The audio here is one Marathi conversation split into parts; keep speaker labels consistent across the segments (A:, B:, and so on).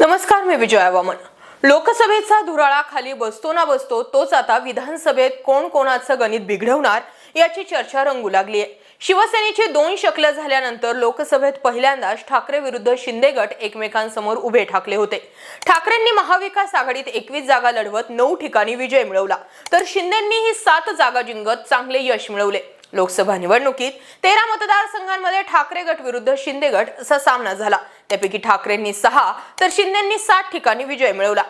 A: नमस्कार मी विजया वामन. लोकसभेचा धुराळा खाली बसतो ना बसतो तोच आता विधानसभेत कोण कोणाचं गणित बिघडवणार याची चर्चा रंगू लागली आहे शिवसेनेची दोन शकलं झाल्यानंतर लोकसभेत पहिल्यांदाच ठाकरे विरुद्ध शिंदे गट एकमेकांसमोर उभे ठाकले होते. ठाकरेंनी महाविकास आघाडीत एकवीस जागा लढवत नऊ ठिकाणी विजय मिळवला. तर शिंदेंनी ही सात जागा जिंकत चांगले यश मिळवले. लोकसभा निवडणुकीत तेरा मतदारसंघांमध्ये ठाकरे गट विरुद्ध शिंदे गट असा सामना झाला. त्यापैकी ठाकरेंनी सहा तर शिंदेंनी सात ठिकाणी विजय मिळवला.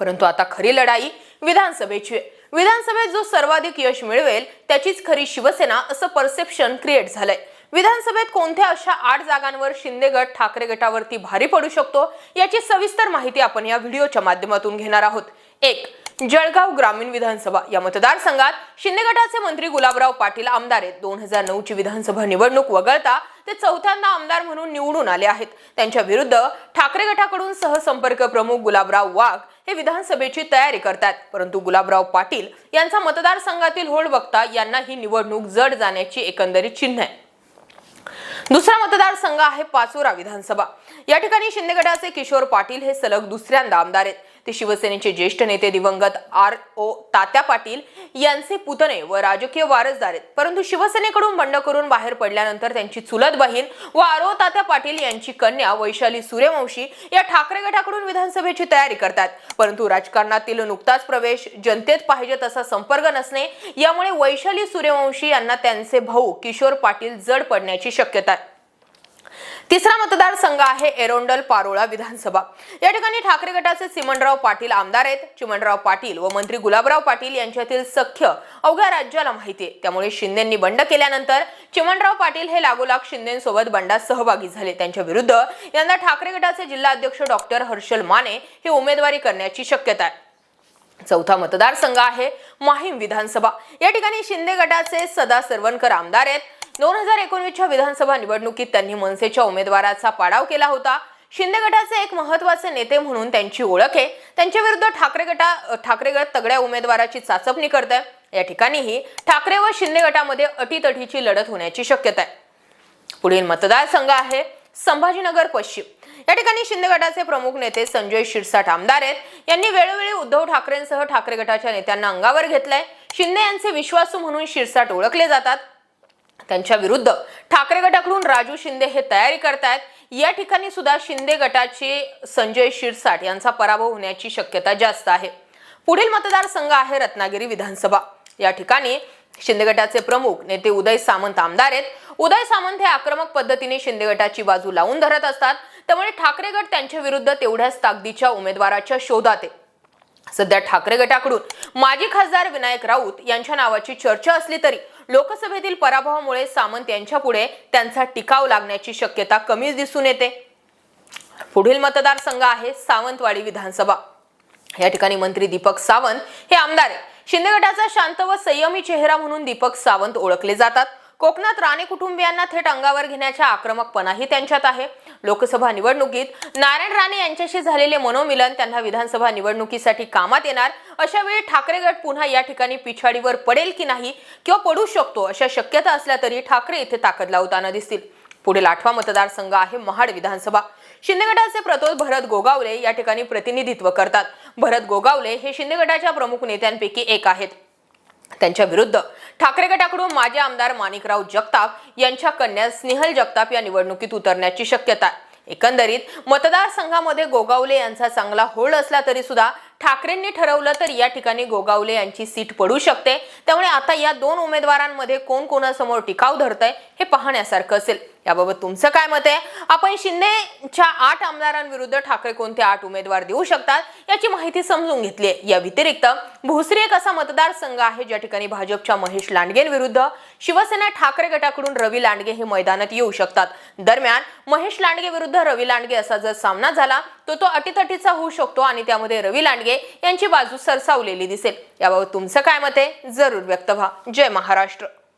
A: परंतु आता खरी लढाई विधानसभेची आहे. विधानसभेत जो सर्वाधिक यश मिळवेल त्याचीच खरी शिवसेना असं परसेप्शन क्रिएट झालंय. विधानसभेत कोणत्या अशा आठ जागांवर शिंदे गट ठाकरे गटावरती भारी पडू शकतो याची सविस्तर माहिती आपण या व्हिडिओच्या माध्यमातून घेणार आहोत. एक जळगाव ग्रामीण विधानसभा या मतदारसंघात शिंदे गटाचे मंत्री गुलाबराव पाटील आमदार आहेत. दोन हजार नऊ ची विधानसभा निवडणूक वगळता ते चौथ्यांदा आमदार म्हणून निवडून आले आहेत. त्यांच्या विरुद्ध ठाकरे गटाकडून सहसंपर्क प्रमुख गुलाबराव वाघ हे विधानसभेची तयारी करतात परंतु गुलाबराव पाटील यांचा मतदारसंघातील होळ बघता यांना ही निवडणूक जड जाण्याची एकंदरीत चिन्ह आहे. दुसरा मतदारसंघ आहे पाचोरा विधानसभा. या ठिकाणी शिंदे गटाचे किशोर पाटील हे सलग दुसऱ्यांदा आमदार आहेत. ते शिवसेनेचे ज्येष्ठ नेते दिवंगत आर ओ तात्या पाटील यांचे पुतणे व राजकीय वारसदार आहेत. परंतु शिवसेनेकडून बंड करून बाहेर पडल्यानंतर त्यांची चुलत बहीण व आर ओ तात्या पाटील यांची कन्या वैशाली सूर्यवंशी या ठाकरे गटाकडून विधानसभेची तयारी करतात. परंतु राजकारणातील नुकताच प्रवेश जनतेत पाहिजे तसा संपर्क नसणे यामुळे वैशाली सूर्यवंशी यांना त्यांचे भाऊ किशोर पाटील जड पडण्याची शक्यता आहे. तिसरा मतदारसंघ आहे एरोंडल पारोळा विधानसभा. या ठिकाणी ठाकरे गटाचे चिमणराव पाटील आमदार आहेत. चिमणराव पाटील व मंत्री गुलाबराव पाटील यांच्यातील सख्य अवघ्या राज्याला माहिती आहे. त्यामुळे शिंदेंनी बंड केल्यानंतर चिमणराव पाटील हे लागोलाग शिंदेसोबत बंडात सहभागी झाले. त्यांच्या विरुद्ध यंदा ठाकरे गटाचे जिल्हाध्यक्ष डॉक्टर हर्षल माने हे उमेदवारी करण्याची शक्यता आहे. चौथा मतदारसंघ आहे माहीम विधानसभा. या ठिकाणी शिंदे गटाचे सदा सरवणकर आमदार आहेत. दोन हजार एकोणवीसच्या विधानसभा निवडणुकीत त्यांनी मनसेच्या उमेदवाराचा पाडाव केला होता. शिंदे गटाचे एक महत्त्वाचे नेते म्हणून त्यांची ओळख आहे. त्यांच्या विरुद्ध ठाकरे गटा ठाकरे गट तगड्या उमेदवाराची चाचपणी करत आहे या ठिकाणीही ठाकरे व शिंदे गटामध्ये अटीतटीची लढत होण्याची शक्यता आहे. पुढील मतदारसंघ आहे संभाजीनगर पश्चिम. या ठिकाणी शिंदे गटाचे प्रमुख नेते संजय शिरसाट आमदार आहेत. यांनी वेळोवेळी उद्धव ठाकरेंसह ठाकरे गटाच्या नेत्यांना अंगावर घेतलंय. शिंदे यांचे विश्वासू म्हणून शिरसाट ओळखले जातात. त्यांच्या विरुद्ध. ठाकरे गटाकडून राजू शिंदे हे तयारी करतायत. या ठिकाणी सुद्धा शिंदे गटाचे संजय शिरसाट यांचा पराभव होण्याची शक्यता जास्त आहे. पुढील मतदारसंघ आहे रत्नागिरी विधानसभा. या ठिकाणी शिंदे गटाचे प्रमुख नेते उदय सामंत आमदार आहेत. उदय सामंत हे आक्रमक पद्धतीने शिंदे गटाची बाजू लावून धरत असतात. त्यामुळे ठाकरे गट त्यांच्या विरुद्ध तेवढ्याच ताकदीच्या उमेदवाराच्या शोधात आहे. सध्या ठाकरे गटाकडून माजी खासदार विनायक राऊत यांच्या नावाची चर्चा असली तरी लोकसभेतील पराभवामुळे सामंत यांच्या पुढे त्यांचा टिकाव लागण्याची शक्यता कमीच दिसून येते. पुढील मतदारसंघ आहे सावंतवाडी विधानसभा. या ठिकाणी मंत्री दीपक सावंत हे आमदार आहे शिंदे गटाचा शांत व संयमी चेहरा म्हणून दीपक सावंत ओळखले जातात. कोकणात राणे कुटुंबियांना थेट अंगावर घेण्याच्या आक्रमकपणाही त्यांच्यात आहे. लोकसभा निवडणुकीत नारायण राणे यांच्याशी झालेले मनोमिलन त्यांना विधानसभा निवडणुकीसाठी कामात येणार. अशा वेळी ठाकरे गट पुन्हा या ठिकाणी पिछाडीवर पडेल की नाही किंवा पडू शकतो अशा शक्यता असल्या तरी ठाकरे इथे ताकद लावताना दिसतील. पुढील आठवा मतदारसंघ आहे महाड विधानसभा. शिंदे गटाचे प्रतोद भरत गोगावले या ठिकाणी प्रतिनिधित्व करतात. भरत गोगावले हे शिंदे गटाच्या प्रमुख नेत्यांपैकी एक आहेत. त्यांच्या विरुद्ध. ठाकरे गटाकडून माजी आमदार माणिकराव जगताप यांच्या कन्या स्नेहल जगताप या निवडणुकीत उतरण्याची शक्यता आहे. एकंदरीत मतदारसंघामध्ये गोगावले यांचा चांगला होल्ड असला तरी सुद्धा ठाकरेंनी ठरवलं तर या ठिकाणी गोगावले यांची सीट पडू शकते. त्यामुळे आता या दोन उमेदवारांमध्ये कोण कोणासमोर टिकाव धरतंय हे पाहण्यासारखं असेल. याबाबत तुमचं काय मत आहे? आपण शिंदेच्या आठ आमदारांविरुद्ध ठाकरे कोणते आठ उमेदवार देऊ शकतात? याची माहिती समजून घेतली आहे. या व्यतिरिक्त भोसरी एक असा मतदारसंघ आहे ज्या ठिकाणी भाजपच्या महेश लांडगेंविरुद्ध शिवसेना ठाकरे गटाकडून रवी लांडगे हे मैदानात येऊ शकतात. दरम्यान महेश लांडगे विरुद्ध रवी लांडगे असा जर सामना झाला तो तो अटीतटीचा होऊ शकतो आणि त्यामध्ये रवी लांडगे यांची बाजू सरसावलेली दिसेल. याबाबत तुमचं काय मत आहे? जरूर व्यक्त व्हा. जय महाराष्ट्र.